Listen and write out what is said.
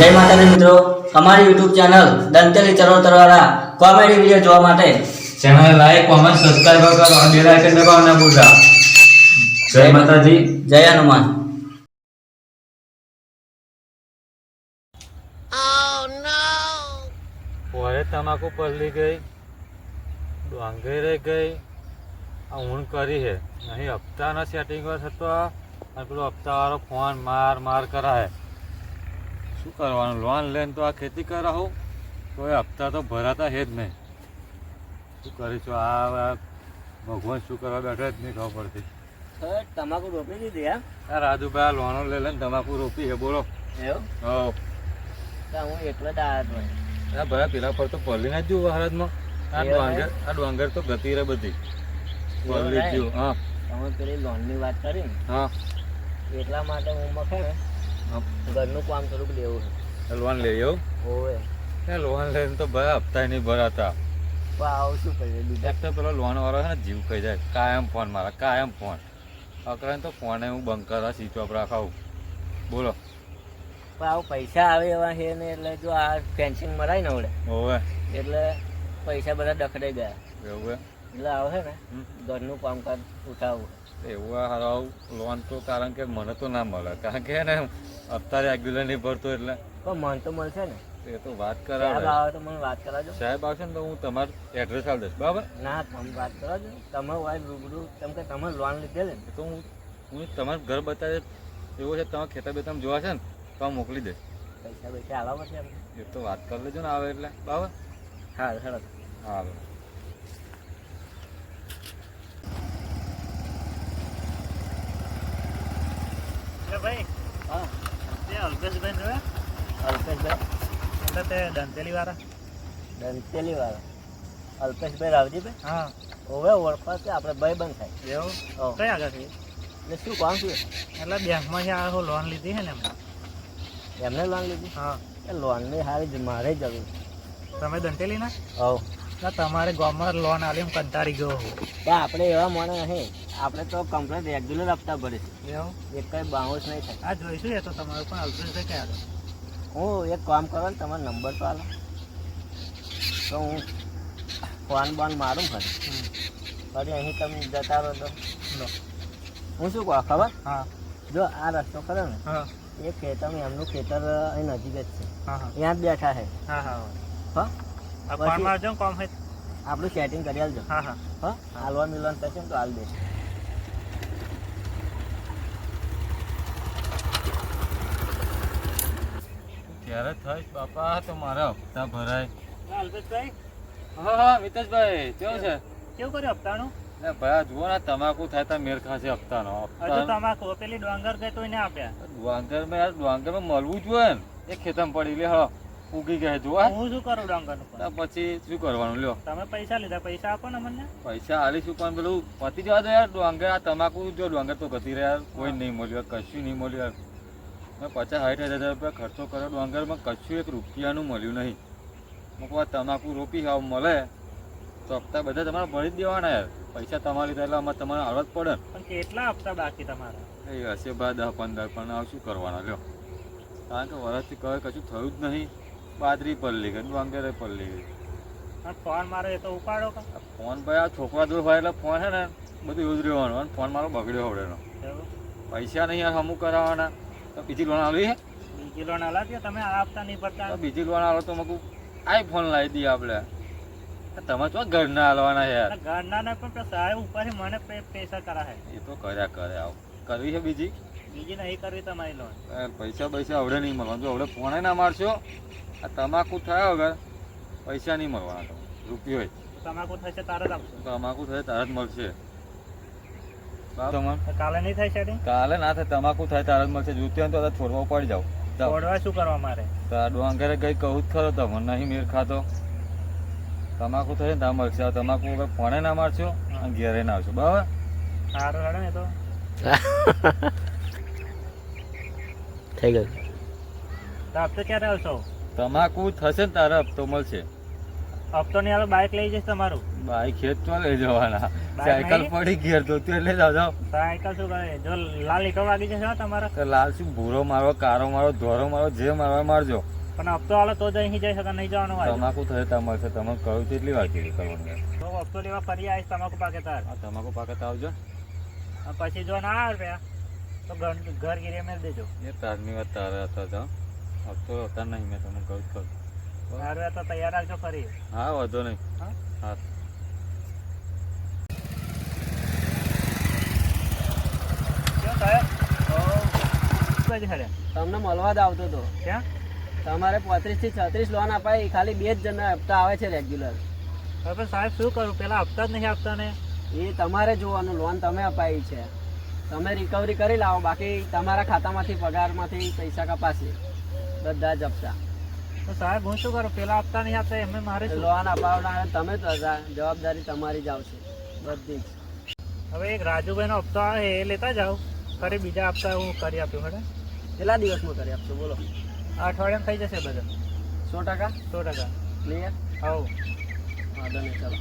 જય માતાજી મિત્રો. અમારી યુટ્યુબ ચેનલ દંતેલી ચરોતરવાળા કોમેડી વીડિયો જોવા માટે. ચેનલ લાઈક કોમેન્ટ સબસ્ક્રાઇબ કરો અને બેલ આઇકન દબાવવાનું ના ભૂલતા. જય માતાજી. જય હનુમાન. પોરે તમાકુ પલળી ગઈ ડાંગરે રહી ગઈ આ ઊણ કરી છે. નહીં હપ્તાના સેટિંગ થતો અને પેલો હપ્તાવાળો ફોન માર માર કરાય શું કરવાનું? લોન લઈને તો આ ખેતી કરાવું. તો એ હપ્તા તો ભરાતા હે જ નહીં. શું કરીશું? આ ભગવાન શું કરવા બેઠા જ નહીં ખબર પડતી. તમાકુ રોપી દીધી એમ? આ રાજુભાઈ આ લોનો લઈ લઈને તમાકુ રોપી હે બોલો. એવું? હો. હું એકલો જ આવ્યો આ ભાઈ પેલા પર તો પલ્લી ના જ મહારાજમાં આ ડોંગર આ ડોંગર તો ગતિ રે બધી. પલ્લી જ હા. તમે પેલી લોનની વાત કરી હા. એટલા માટે હું મખે હા. ઘરનું કામ થોડુંક લેવું છે. લોન લઈ એવું? હોવે. લોન લઈને તો ભાઈ હપ્તા નહીં ભરાતા. પણ આવું શું કરીએ? બીજા એક તો પેલો લોન વાળો છે ને જીવ ખાઈ જાય. કાયમ ફોન મારા કાયમ ફોન. અકળાય તો ફોને હું બંધ કરવા સ્વિચ ઓફ રાખાવું બોલો. પણ આવું પૈસા આવે એવા છે ને એટલે જો આ ફેન્સિંગ મરાય ને હોવે. એટલે પૈસા બધા ડખડાઈ ગયા. એવું? એટલે આવે ને. ઘરનું કામકાજ ઉઠાવવું એવું આ લોન તો કારણ કે મને તો ના મળે. કારણ કે ને અત્યારે રેગ્યુલર નહીં ભરતો એટલે. પણ મન તો મળશે ને. એ તો વાત કરાવે. આવે તો મને વાત કરાવજો. સાહેબ આવશે ને તો હું તમારું એડ્રેસ આપી દઈશ. બરાબર? ના તમે વાત કરાવજો. તમે વાય રૂબરૂ કેમ કે તમે લોન લીધેલી ને. તો હું હું તમારું ઘર બતાવે એવું છે તમે ખેતર બેતર જોવા છે ને તો હું મોકલી દઈશ. પૈસા પૈસા આલાવો છે એ તો વાત કરી લેજો ને આવે એટલે. બરાબર? હા સરસ હા ભાઈ? હા. તે અલ્પેશભાઈ જોયા? અલ્પેશભાઈ? એટલે તે દંતેલી વાળા દંતેલી વાળા અલ્પેશભાઈ રાવજીભાઈ? હા. હવે ઓળખવા છે આપણે ભાઈ બંધ થાય. એવું. કઈ આગળ છે એટલે શું કામ છે? એટલે બેંકમાંથી આ હું લોન લીધી છે ને એમને એમને લોન લીધી? હા. એ લોનની હારી જ મારે જરૂર તમે દંતેલી ના હો. ના તમારે ગામમાં લોન આલી હું કંટાળી ગયો હું. પણ આપણે એવા માણસ નહીં આપણે તો કમ્પ્લેટ રેગ્યુલર આપતા પડે છે. એક કઈ બાઉન્સ નહીં થાય. આ જોઈશું એ તો તમારો પણ અલ્પેશભાઈ છે ક્યારે હું એક કામ કરો ને તમારો નંબર તો આલો. તો હું ફોન બોન મારું ફરી ફરી અહીં તમે જતા રહો તો. હું શું કહું ખબર? હા. જો આ રસ્તો ખરો ને એ ખેતર એમનું ખેતર અહીં નજીક જ છે. હા હા. ત્યાં જ બેઠા છે. હા હા હા. આપણું સેટિંગ કરી આલજો. હા હા. હા? હાલવા મિલન થશે ને તો હાલ દે. ત્યારે થઈશ બાપા તો મારા હપ્તા ભરાય. અલ્પેશભાઈ? હા હા મિતેશભાઈ કેવું છે? કેવું કર્યું હપ્તાનું? ને ભાઈ જુઓ ને તમાકુ થાય તો મેર ખાશે હપ્તાનો. હજુ તમાકુ પેલી ડોંગર ગઈ તો એને આપ્યા. ડોંગરમાં યાર ડોંગરમાં મળવું જોઈએ ને. એ ખેતરમાં પડી લે હા. ઉગી ગયા હું. શું કરું ડાંગરનું પછી શું કરવાનું લ્યો. તમે પૈસા લીધા પૈસા આપો ને મને પૈસા આલીશું પણ પેલું પતી જવા દો યાર ડોંગર આ તમાકુ જો ડોંગર તો ગતી રહ્યા યાર કોઈ નહીં મળ્યું યાર, કશું નહીં મળ્યું યાર. મેં પચાસ સાઠ હજાર રૂપિયા ખર્ચો કર્યો ડોંગરમાં કશું એક રૂપિયાનું મળ્યું નહીં. મૂકવા તમાકુ રોપી આવ મળે તો હપ્તા બધા તમારે ભરી જ દેવાના યાર. પૈસા તમારે લીધા એટલે આમાં તમારે આવડત પડે. પણ કેટલા હપ્તા બાકી તમારા? એ હશે બા દસ પંદર પણ આવ શું કરવાના? લ્યો. કારણ કે વરસથી કહે કશું થયું જ નહીં. બાદરી પલ્લી ગઈ ડોંગરે પલ્લી ગઈ. ફોન મારો એ તો ઉપાડો ફોન ભાઈ આ છોકરા જોડે હોય એટલે ફોન છે ને બધું યુઝ રહેવાનું. અને ફોન મારો બગડ્યો હવડેનો. એવું? પૈસા નહીં યાર અમુક કરાવવાના. તો બીજી લોન આવી છે? બીજી લોન આલા દે તમે આ હપ્તા નહીં પડતા બીજી લોન આલો તો મકુ આઈફોન લાવી દઈએ આપણે. તમે તો ઘરના હાલવાના યાર? ઘરના ને પણ સાહેબ ઉપરથી મને પૈસા કરા હે એ તો કર્યા કરે આવ કરવી છે બીજી? બીજી નહીં કરવી તમારી લોન. પૈસા પૈસા આવડે નહીં મળવાનું. જો આવડે ફોને ના મારશો આ તમાકુ થયા વગર પૈસા નહીં મળવાના તો રૂપિયો તમાકુ થશે તારે જ આપશો. તમાકુ થશે તારે જ મળશે. કાલે નહીં થાય સેટિંગ કાલે ના થાય તમાકુ થાય તારે જ મળશે. જોતી હોય તો છોડવા પડી જાવ છોડવા શું કરવા મારે? તો આ ડોંગરે ગઈ કહું જ ખરો તમે નહીં મેળ ખાતો. તમાકુ થશે ને ત્યાં મળશે. તમાકુ વગર ફોને ના મારશો અને ઘેરે ના આવશો. બરાબર? સારું હેડો ને તો. થઈ ગયું. તો હપ્તે ક્યારે આવશો? તમાકુ થશે ને તારે હપ્તો મળશે. હપ્તો નહીં આવે બાઇક લઈ જઈશ તમારું. બાઈક ખેત તો લઈ જવાના. સાયકલ પડી ઘેર તો તે એટલે જાવ સાયકલ શું કરે? જો લાલ લીટો વાગી જશે તમારા. તો લાલ શું ભૂરો મારો કારો મારો ધોરો મારો જે મારવા મારજો. પણ હપ્તો આલો તો જ અહીં જઈ શકે નહીં જવાનું હોય. તમાકુ થાય તમારે છે તમે કહ્યું કેટલી વાર કીધી કરવાની તો હપ્તો લેવા ફરી આવીશ તમાકુ પાકે તાર. તમાકુ તો આવજો. પછી જો ના આવે રૂપિયા તો ઘર ઘર મેળ દેજો. એ તારની વાત તારે હતા હપ્તો હતા નહીં મેં તમને કહ્યું સારું તો તૈયાર રાખજો ફરી. હા વાંધો નહીં. હા? તમને મળવા જ આવતો હતો તમારે પોત્રીસથી છત્રીસ લોન અપાય ખાલી બે જ જણના હપ્તા આવે છે રેગ્યુલર હવે સાહેબ શું કરું? પેલા હપ્તા જ નહીં આપતા ને એ તમારે જોવાનું લોન તમે અપાઈ છે. તમે રિકવરી કરી લાવો બાકી તમારા ખાતામાંથી પગારમાંથી પૈસા કપાશે. બધા જ હપ્તા. સાહેબ હું શું કરું? પેલા હપ્તા નહીં આપતા એમને મારે લોન અપાવનાર તમે તો. જવાબદારી તમારી જ આવશે. બધી જ. હવે એક રાજુભાઈનો હપ્તો આવે એ લેતા જાઓ. ફરી બીજા હપ્તા હું કરી આપ્યું હડે કેટલા દિવસમાં કરી આપશો? બોલો. અઠવાડિયામાં થઈ જશે બધા. સો ટકા? સો ટકા. ક્લિયર આવું વાંધો નહીં ચલો.